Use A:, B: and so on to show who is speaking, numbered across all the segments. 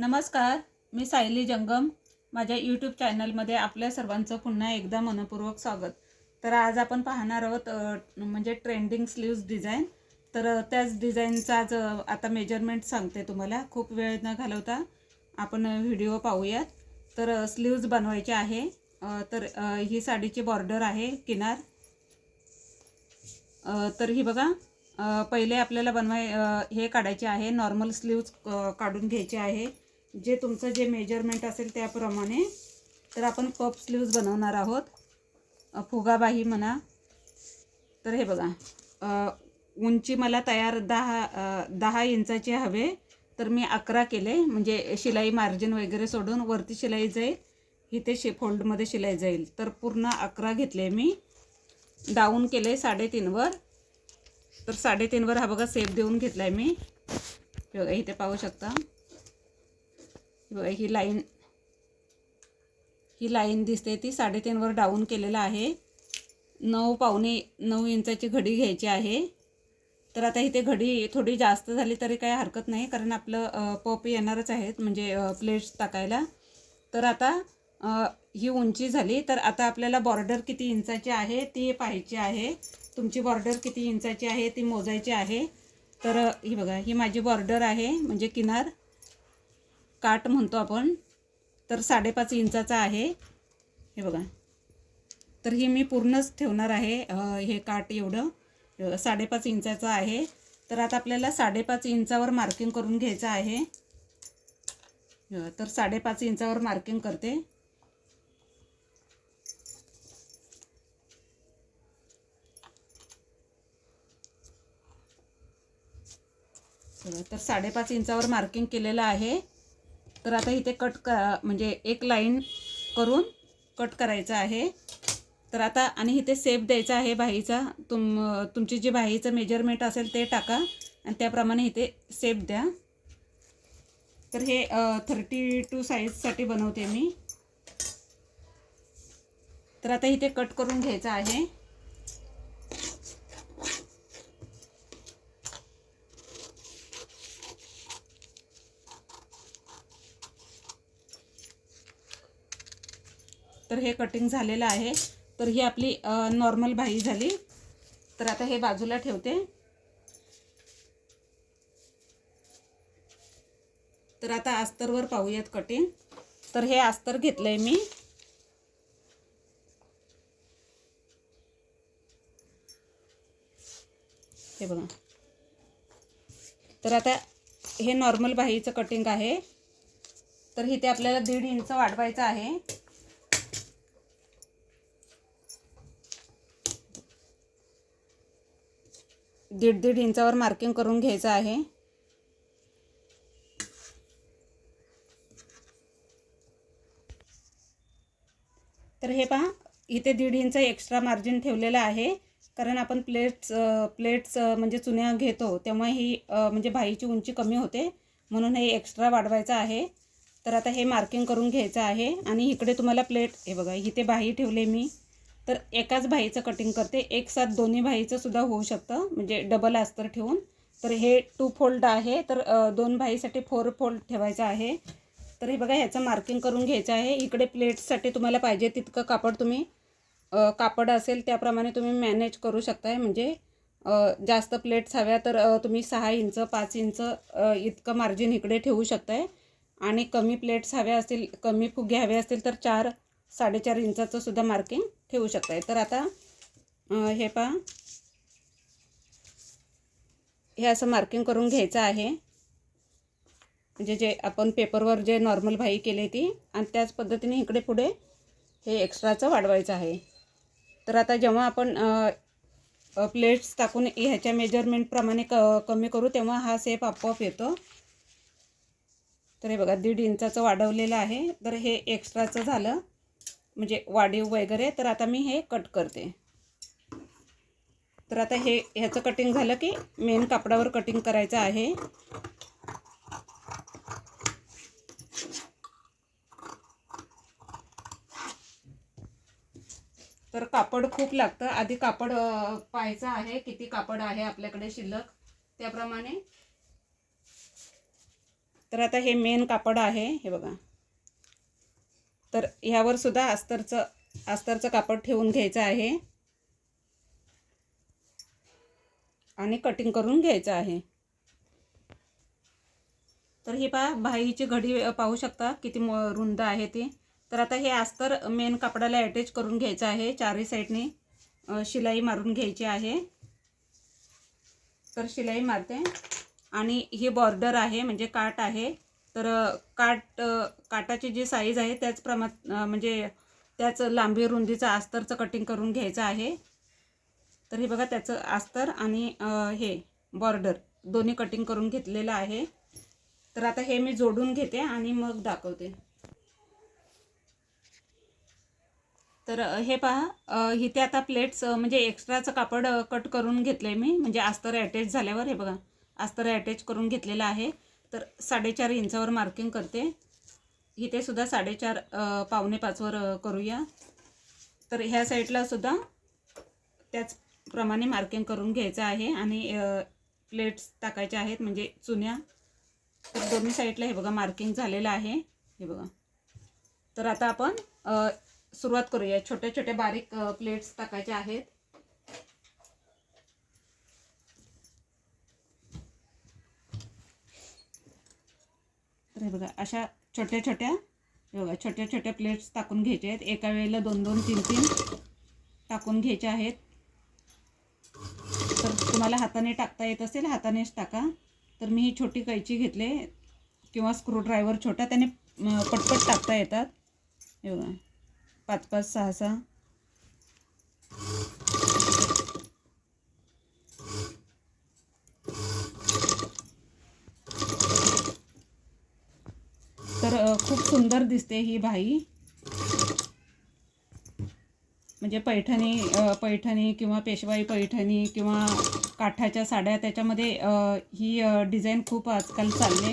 A: नमस्कार मी सायली जंगम. माझ्या यूट्यूब चॅनलमध्ये आपल्या सर्वांचं पुन्हा एकदा मनपूर्वक स्वागत. तर आज आपण पाहणार आहोत म्हणजे ट्रेंडिंग स्लीव्ज डिझाईन तर त्याच डिझाईनचा आज आता मेजरमेंट सांगते तुम्हाला. खूप वेळ न घालवता आपण व्हिडिओ पाहूयात. तर स्लीव्ज बनवायचे आहे. तर ही साडीची बॉर्डर आहे किनार. तर ही बघा पहिले आपल्याला बनवाय हे काढायचे आहे. नॉर्मल स्लीव्ज काढून घ्यायचे आहे. जे तुमचं जे मेजरमेंट असेल त्याप्रमाणे तर आपण पप स्लीव्ज बनवणार आहोत. फुगाबाही म्हणा. तर हे बघा. उंची मला तयार दहा दहा इंचाचे हवे. तर मी अकरा केले. म्हणजे शिलाई मार्जिन वगैरे सोडून वरती शिलाई जाईल. इथे शि फोल्डमध्ये शिलाई जाईल. तर पूर्ण अकरा घेतले मी. डाऊन केले साडेतीनवर. तर साडेतीनवर हा बघा सेप देऊन घेतला आहे मी बघा इथे पाहू शकता. बघा ही लाईन ही लाईन दिसते ती साडेतीनवर डाऊन केलेलं आहे. नऊ पावणे नऊ इंचाची घडी घ्यायची आहे. तर आता इथे घडी थोडी जास्त झाली तरी काही हरकत नाही कारण आपलं पप येणारच आहेत म्हणजे प्लेट्स टाकायला. तर आता ही उंची झाली तर आता आपल्याला बॉर्डर किती इंचाची आहे ती पाहायची आहे. तुमची बॉर्डर किती इंचाची आहे ती मोजायची आहे. तर ही बघा ही माझी बॉर्डर आहे म्हणजे किनार. काट म्हणतो आपण. तर साडेपाच इंचाचा आहे. हे बघा. तर हे मी पूर्णच ठेवणार आहे हे काट एवढं. साडेपाच इंचाचं आहे. तर आता आपल्याला साडेपाच इंचावर मार्किंग करून घ्यायचं आहे. तर साडेपाच इंचावर मार्किंग करते. तर साडेपाच इंचावर मार्किंग केलेलं आहे. तर आता इथे कट क म्हणजे एक लाईन करून कट करायचं आहे. तर आता आणि इथे सेप द्यायचा आहे बाहीचा. तुम तुमची जी बाहीचं मेजरमेंट असेल ते टाका आणि त्याप्रमाणे इथे सेप द्या. तर हे थर्टी टू साईजसाठी बनवते मी. तर आता इथे कट करून घ्यायचं आहे. तर हे कटिंग झालेलं आहे. तर ही आपली नॉर्मल भाई झाली. तर आता हे बाजूला ठेवते. तर आता अस्तरवर पाहूयात कटिंग तर हे अस्तर घेतलंय मी. हे बघा. तर आता हे नॉर्मल बाहीचं कटिंग आहे. तर इथे आपल्याला दीड इंच वाढवायचं आहे. दीड दीड इंचावर मार्किंग करून घ्यायचं आहे. तर हे पहा इथे दीड इंच एक्स्ट्रा मार्जिन ठेवलेलं आहे. कारण आपण प्लेट्स प्लेट्स म्हणजे चुन्या घेतो तेव्हा ही म्हणजे भाईची उंची कमी होते. म्हणून हे एक्स्ट्रा वाढवायचं आहे. तर आता हे मार्किंग करून घ्यायचं आहे. आणि इकडे तुम्हाला प्लेट हे बघा इथे बाही ठेवले मी. तर एकाच भाईचं कटिंग करते. एक साथ दोन्ही भाईचंसुद्धा सुद्धा होऊ शकतं. म्हणजे डबल अस्तर ठेवून. तर हे टू फोल्ड आहे. तर दोन भाईसाठी फोर फोल्ड ठेवायचं आहे. तर हे बघा ह्याचं मार्किंग करून घ्यायचं आहे. इकडे प्लेट्ससाठी तुम्हाला पाहिजे तितकं कापड तुम्ही कापड असेल त्याप्रमाणे तुम्ही मॅनेज करू शकताय. म्हणजे जास्त प्लेट्स हव्या तर तुम्ही सहा इंच पाच इंच इतकं मार्जिन इकडे ठेवू शकताय. आणि कमी प्लेट्स हव्या असतील कमी फुगे हवे असतील तर चार साडेचार इंचाचं सुद्धा मार्किंग ठेवू शकताय. तर आता हे पहा. हे असं मार्किंग करून घ्यायचं आहे. म्हणजे जे आपण पेपरवर जे नॉर्मल भाई केली ती आणि त्याच पद्धतीने इकडे पुढे हे एक्स्ट्राचं वाढवायचं आहे. तर आता जेव्हा आपण प्लेट्स टाकून ह्याच्या मेजरमेंटप्रमाणे क कमी करू तेव्हा हा सेप आपोआप येतो. तर हे बघा दीड इंचाचं वाढवलेलं आहे. तर हे एक्स्ट्राचं झालं. म्हणजे वाढीव वगैरे तर आता मी हे कट करते. तर आता हे ह्याचं कटिंग झालं की मेन कापडावर कटिंग करायचं आहे. तर कापड खूप लागतं. आधी कापड पाहायचं आहे किती कापड आहे आपल्याकडे शिल्लक. त्याप्रमाणे. तर आता हे मेन कापड आहे हे बघा. तर ह्यावर सुद्धा अस्तरचं अस्तरचं कापड ठेवून घ्यायचं आहे. आणि कटिंग करून घ्यायचं आहे. तर ही पहा भाईची घडी पाहू शकता किती रुंद आहे ती. तर आता हे अस्तर मेन कापडाला अटॅच करून घ्यायचं आहे चारही साईडने शिलाई मारून घ्यायची आहे. तर शिलाई मारते. आणि ही बॉर्डर आहे म्हणजे काट आहे. तर काट काटाची जी साईज आहे त्याच प्रमा म्हणजे त्याच लांबी रुंदीचं अस्तरचं कटिंग करून घ्यायचं आहे. तर हे बघा त्याचं अस्तर आणि हे बॉर्डर दोन्ही कटिंग करून घेतलेलं आहे. तर आता हे मी जोडून घेते आणि मग दाखवते. तर हे पहा इथे आता प्लेट्स म्हणजे एक्स्ट्राचं कापड कट करून घेतलं आहे मी. म्हणजे अस्तर अटॅच झाल्यावर हे बघा अस्तर अटॅच करून घेतलेलं आहे. तर साडेचार इंचावर मार्किंग करते. इथे सुद्धा साडेचार पावणे पाचवर करूया. तर ह्या साईडला सुद्धा त्याचप्रमाणे मार्किंग करून घ्यायचं आहे आणि प्लेट्स टाकायच्या आहेत म्हणजे चुन्या. तर दोन्ही साईडला हे बघा मार्किंग झालेलं आहे. हे बघा. तर आता आपण सुरुवात करूया. छोट्या छोट्या बारीक प्लेट्स टाकायच्या आहेत. तर हे बघा अशा छोट्या छोट्या हे बघा छोट्या छोट्या प्लेट्स टाकून घ्यायच्या आहेत. एका वेळेला दोन दोन तीन तीन टाकून घ्यायचे आहेत. तर तुम्हाला हाताने टाकता येत असेल हातानेच टाका. तर मी ही छोटी कैची घेतले किंवा स्क्रूड्रायव्हर छोटा त्याने पटपट टाकता येतात. हे बघा पाच पाच सहा सहा तर अ, खूप सुंदर दिसते ही बाई म्हणजे पैठणी पैठणी किंवा पेशवाई पैठणी किंवा काठाच्या साड्या त्याच्यामध्ये ही डिझाईन खूप आजकाल चालले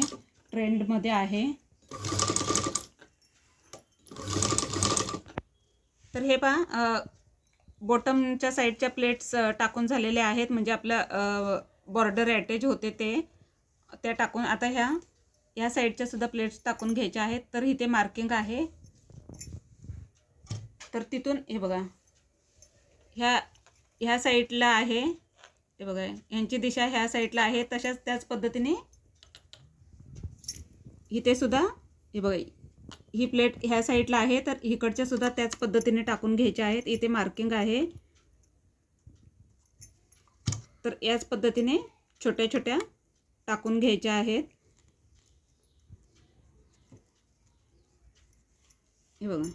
A: ट्रेंडमध्ये आहे. तर हे पहा बॉटमच्या साईडच्या प्लेट्स टाकून झालेले आहेत. म्हणजे आपलं बॉर्डर अटॅच होते ते. त्या टाकून आता ह्या या साईडच्या सुद्धा प्लेट्स टाकून घ्यायच्या आहेत. तर इथे मार्किंग आहे. तर तिथून हे बघा. ह्या ह्या साईडला आहे. हे बघा यांची दिशा ह्या साईडला आहे. तशाच त्याच पद्धतीने इथे सुद्धा हे बघा ही प्लेट ह्या साईडला आहे. तर इकडच्या सुद्धा त्याच पद्धतीने टाकून घ्यायच्या आहेत. इथे मार्किंग आहे. तर याच पद्धतीने छोट्या छोट्या टाकून घ्यायच्या आहेत. हे बघा.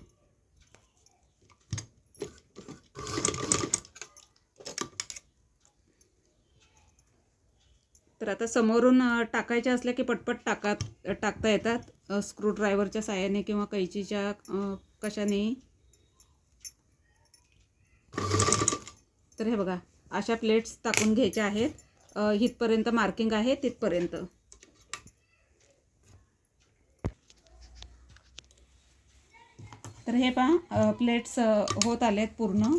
A: तर आता समोरून टाकायच्या असल्या की पटपट टाका टाकता येतात. स्क्रूड्रायव्हरच्या साह्याने किंवा कैचीच्या अ, कशानेही. तर हे बघा अशा प्लेट्स टाकून घ्यायच्या आहेत. इथपर्यंत मार्किंग आहे तिथपर्यंत. तर हे पहा प्लेट्स होत आलेत पूर्ण.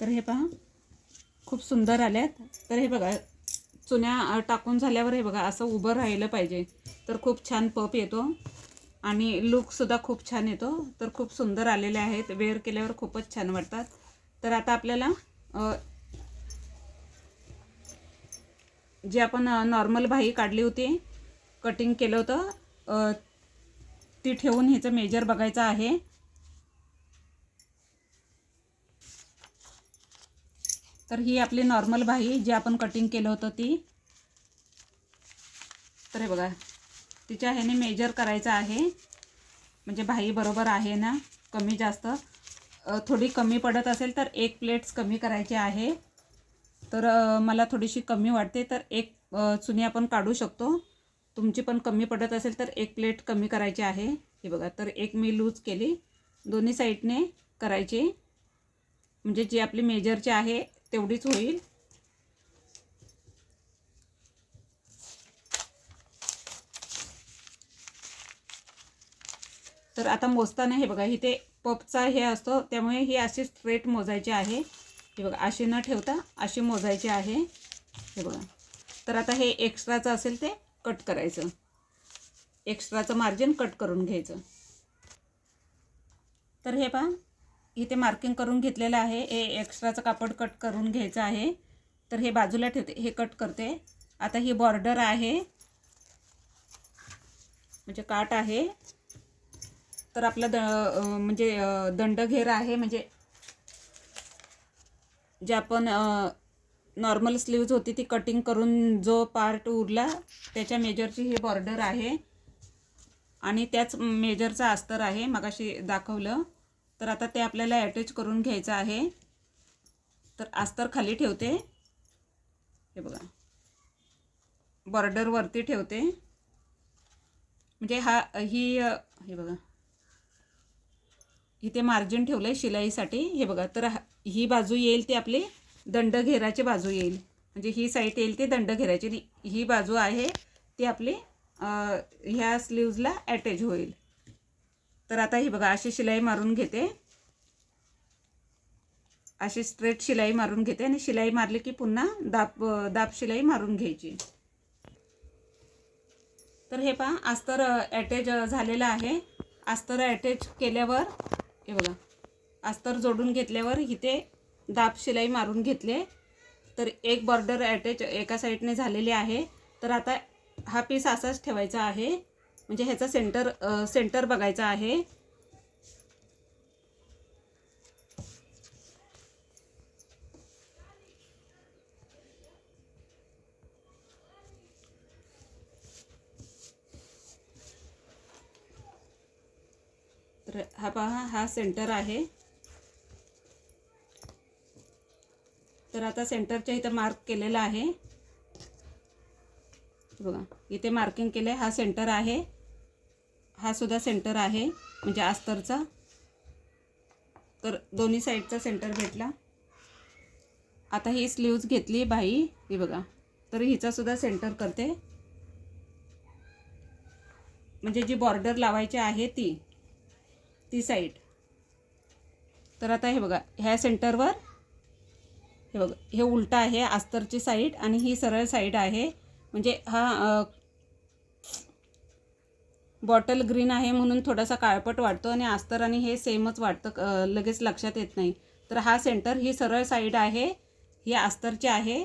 A: तर हे पहा खूप सुंदर आल्यात तर हे बघा चुन्या टाकून झाल्यावर हे बघा असं उभं राहिलं पाहिजे. तर खूप छान पप येतो. आणि लुकसुद्धा खूप छान येतो. तर खूप सुंदर आलेले आहेत. वेअर केल्यावर खूपच छान वाटतात. तर आता आपल्याला जे आपण नॉर्मल भाई काढली होती कटिंग केलं होतं ती ठेवून हिचं मेजर बघायचं आहे. तर ही आपली नॉर्मल भाई जी आपण कटिंग केलं होतं ती. तर हे बघा. तिच्या ह्याने मेजर करायचं आहे. म्हणजे भाई बरोबर आहे ना? कमी जास्त. थोडी कमी पडत असेल तर एक प्लेट्स कमी करायची आहे. तर मला थोडीशी कमी वाटते तर एक चुनी आपण काढू शकतो. तुमची पण कमी पडत असेल तर एक प्लेट कमी करायची आहे. हे बघा तर एक मी लूज केली. दोन्ही साईडने करायची. म्हणजे जी आपली मेजरची आहे तेवढीच होईल. तर आता मोजताना हे बघा इथे पपचा हे असतो त्यामुळे ही अशी स्ट्रेट मोजायची आहे. हे बघा अशी न ठेवता अशी मोजायची आहे. हे बघा. तर आता हे एक्स्ट्राचं असेल ते कट करायचं. एक्स्ट्राचं मार्जिन कट करून घ्यायचं. तर हे पहा इथे मार्किंग करून घेतलेलं आहे. हे एक्स्ट्राचं कापड कट करून घ्यायचं आहे. तर हे बाजूला ठेवते हे कट करते. आता ही बॉर्डर आहे. म्हणजे काट आहे. तर आपला द म्हणजे दंडघेर आहे म्हणजे जे आपण नॉर्मल स्लीव्ज होती ती कटिंग करून जो पार्ट उरला त्याच्या मेजरची ही बॉर्डर आहे. आणि त्याच मेजरचा अस्तर आहे मगाशी दाखवलं. तर आता ते आपल्याला अटॅच करून घ्यायचं आहे. तर अस्तर खाली ठेवते. हे बघा. बॉर्डरवरती ठेवते. म्हणजे हा ही हे बघा. इथे मार्जिन ठेवलं आहे शिलाईसाठी. हे बघा तर ही बाजू येईल ती आपली दंडघेराची बाजू येईल. म्हणजे ही साईड येईल ती दंडघेराची. घेराची ही बाजू आहे ती आपली ह्या स्लीव्जला ॲटॅच होईल. तर आता ही बघा अशी शिलाई मारून घेते. अशी स्ट्रेट शिलाई मारून घेते आणि शिलाई मारली की पुन्हा दाब दाब शिलाई मारून घ्यायची. तर हे पहा अस्तर ॲटॅच झालेलं आहे. अस्तर अटॅच केल्यावर हे बघा. अस्तर जोडून घेतल्यावर इथे दाब शिलाई मारून घेतले. तर एक बॉर्डर अटॅच एका साईडने झालेली आहे. तर आता हा पीस असाच ठेवायचा आहे. म्हणजे ह्याचा सेंटर सेंटर बघायचा आहे. र हा पहा हा सेंटर आहे. तर आता सेंटरच्या इथं मार्क केलेला आहे. बघा इथे मार्किंग केलं आहे हा सेंटर आहे. हा सुद्धा सेंटर आहे म्हणजे आस्तरचा तर दोन्ही साईडचा सेंटर भेटला. आता ही स्लीव्ज घेतली बाई ही बघा. तर हिचासुद्धा सेंटर करते. म्हणजे जी बॉर्डर लावायची आहे ती. ती साईड तर आता हे बघा ह्या सेंटरवर हे बघा हे उलटं आहे अस्तरची साईड आणि ही सरळ साईड आहे. म्हणजे हा बॉटल ग्रीन आहे म्हणून थोडासा काळपट वाटतो आणि अस्तर आणि हे सेमच वाटतं लगेच लक्षात येत नाही. तर हा सेंटर ही सरळ साईड आहे ही अस्तरची आहे.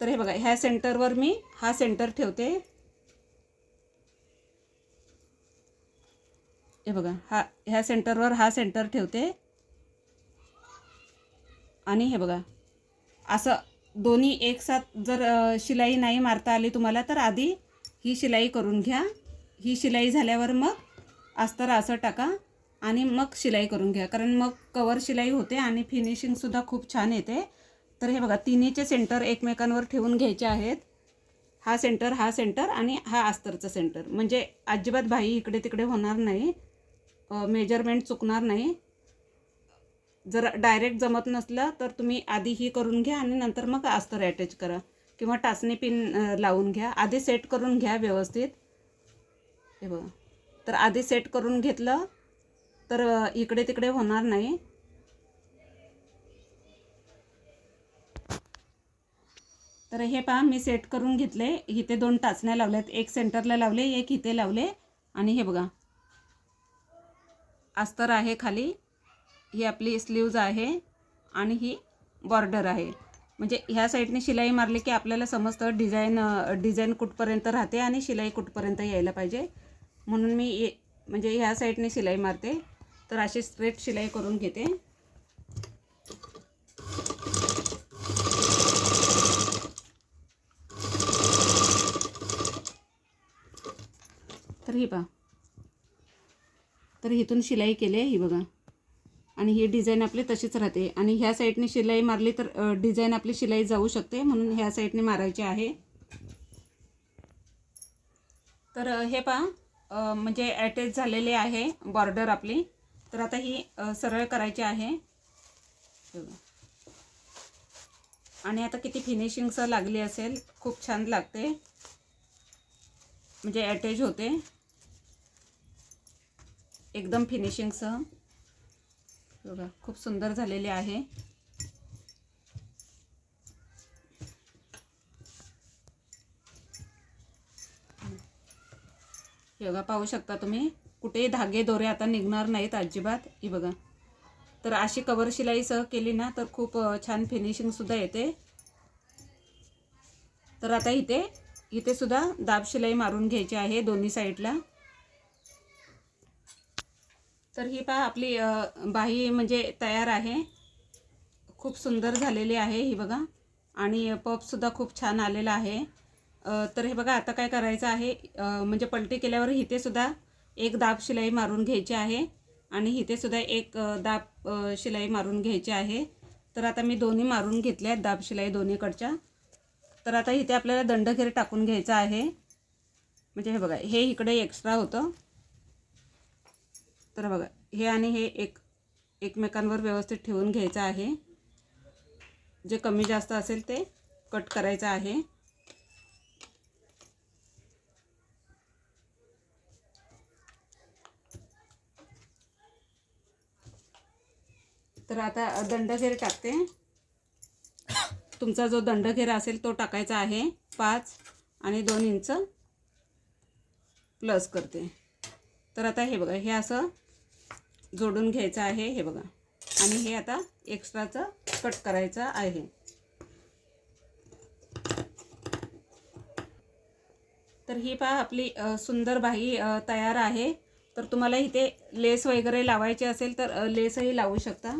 A: तर हे बघा ह्या सेंटरवर मी हा सेंटर ठेवते. हे बघा हा ह्या सेंटरवर हा सेंटर ठेवते. आणि हे बघा असं दोन्ही एक साथ जर शिलाई नाही मारता आली तुम्हाला तर आधी ही शिलाई करून घ्या. ही शिलाई झाल्यावर मग अस्तर असं टाका आणि मग शिलाई करून घ्या. कारण मग कवर शिलाई होते आणि फिनिशिंगसुद्धा खूप छान येते. तर हे बघा तिन्हीचे सेंटर एकमेकांवर ठेवून घ्यायचे आहेत. हा सेंटर हा सेंटर आणि हा अस्तरचं सेंटर. म्हणजे अजिबात भाई इकडे तिकडे होणार नाही. मेजरमेंट चुकणार नाही. जर डायरेक्ट जमत नसलं तर तुम्ही आधी ही करून घ्या आणि नंतर मग अस्तर अटॅच करा. किंवा टाचणी पिन लावून घ्या. आधी सेट करून घ्या व्यवस्थित. हे बघा. तर आधी सेट करून घेतलं तर इकडे तिकडे होणार नाही. तर हे पहा मी सेट करून घेतले. इथे दोन टाचण्या लावल्यात. एक सेंटरला लावले एक इथे लावले. आणि हे बघा. अस्तर आहे खाली. ही आपली स्लीव्ज आहे आणि ही बॉर्डर आहे. म्हणजे ह्या साईडने शिलाई मारली की आपल्याला समजतं डिझाईन डिझाईन कुठपर्यंत राहते आणि शिलाई कुठपर्यंत यायला पाहिजे. म्हणून मी ये म्हणजे ह्या साईडने शिलाई मारते. तर अशी स्ट्रेट शिलाई करून घेते. तर ही पहा. तर इथून शिलाई केली आहे ही बघा. आणि ही डिझाईन आपली तशीच राहते. आणि ह्या साईडने शिलाई मारली तर डिझाईन आपली शिलाई जाऊ शकते. म्हणून ह्या साईडने मारायची आहे. तर हे पहा म्हणजे अटॅच झालेले आहे बॉर्डर आपली. तर आता ही सरळ करायची आहे. आणि आता किती फिनिशिंगसह लागली असेल खूप छान लागते. म्हणजे अटॅच होते. एकदम फिनिशिंगसह बघा खूप सुंदर झालेले आहे. हे बघा पाहू शकता तुम्ही. कुठेही धागे दोरे आता निघणार नाहीत अजिबात. ही बघा. तर अशी कवर शिलाईसह केली ना तर खूप छान फिनिशिंगसुद्धा येते. तर आता इथे इथे सुद्धा दाब शिलाई मारून घ्यायची आहे दोन्ही साईडला तर ही पहा आपली बाही म्हणजे तयार आहे. खूप सुंदर झालेली आहे ही बघा. आणि पपसुद्धा खूप छान आलेला आहे. तर हे बघा आता काय करायचं आहे? म्हणजे पलटी केल्यावर हितेसुद्धा एक दाब शिलाई मारून घ्यायची आहे. आणि हितेसुद्धा एक दाब शिलाई मारून घ्यायची आहे. तर आता मी दोन्ही मारून घेतल्या आहेत दाब शिलाई दोन्हीकडच्या. तर आता इथे आपल्याला दंडघेर टाकून घ्यायचा आहे. म्हणजे हे बघा हे इकडे एक्स्ट्रा होतं. तर बघा हे आणि हे एक एकमेकांवर व्यवस्थित ठेवून घ्यायचं आहे. जे कमी जास्त असेल ते कट करायचं आहे. तर आता दंडघेर टाकते. तुमचा जो दंडघेर असेल तो टाकायचा आहे. पाच आणि दोन इंच प्लस करते. तर आता हे बघा हे असं जोडून घ्यायचं आहे हे बघा. आणि हे आता एक्स्ट्राचं कट करायचं आहे. तर ही पहा आपली सुंदर बाही तयार आहे. तर तुम्हाला इथे लेस वगैरे लावायची असेल तर लेसही लावू शकता.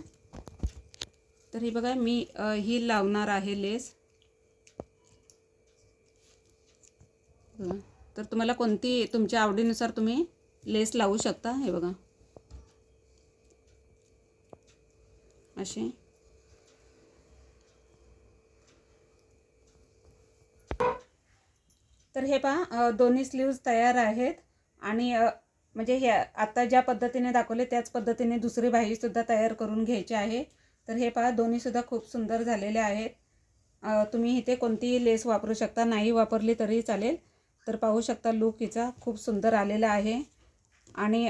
A: तर ही बघा मी ही लावणार आहे लेस. तर तुम्हाला कोणती तुमच्या आवडीनुसार तुम्ही लेस लावू शकता हे बघा. अशी. तर हे पहा दोन्ही स्लीव्ज तयार आहेत आणि म्हणजे हे आता ज्या पद्धतीने दाखवले त्याच पद्धतीने दुसरी बाहीसुद्धा तयार करून घ्यायची आहे. तर हे पहा दोन्हीसुद्धा खूप सुंदर झालेले आहेत. तुम्ही इथे कोणतीही लेस वापरू शकता नाही वापरली तरी चालेल. तर पाहू शकता लुक हिचा खूप सुंदर आलेला आहे. आणि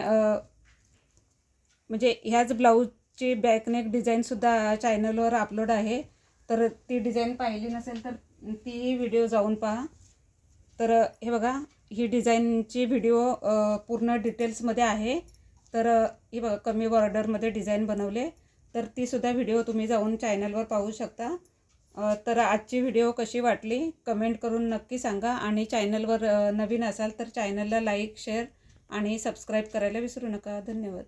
A: म्हणजे ह्याच ब्लाऊज ची बॅकनेक डिझाईनसुद्धा चॅनलवर अपलोड आहे. तर ती डिझाईन पाहिली नसेल तर ती व्हिडिओ जाऊन पहा. तर हे बघा ही डिझाईनची व्हिडिओ पूर्ण डिटेल्समध्ये आहे. तर ही बघा कमी बॉर्डरमध्ये डिझाईन बनवले. तर तीसुद्धा व्हिडिओ तुम्ही जाऊन चॅनलवर पाहू शकता. तर आजची व्हिडिओ कशी वाटली? कमेंट करून नक्की सांगा आणि चॅनलवर नवीन असाल तर चॅनलला लाईक शेअर आणि सबस्क्राईब करायला विसरू नका. धन्यवाद.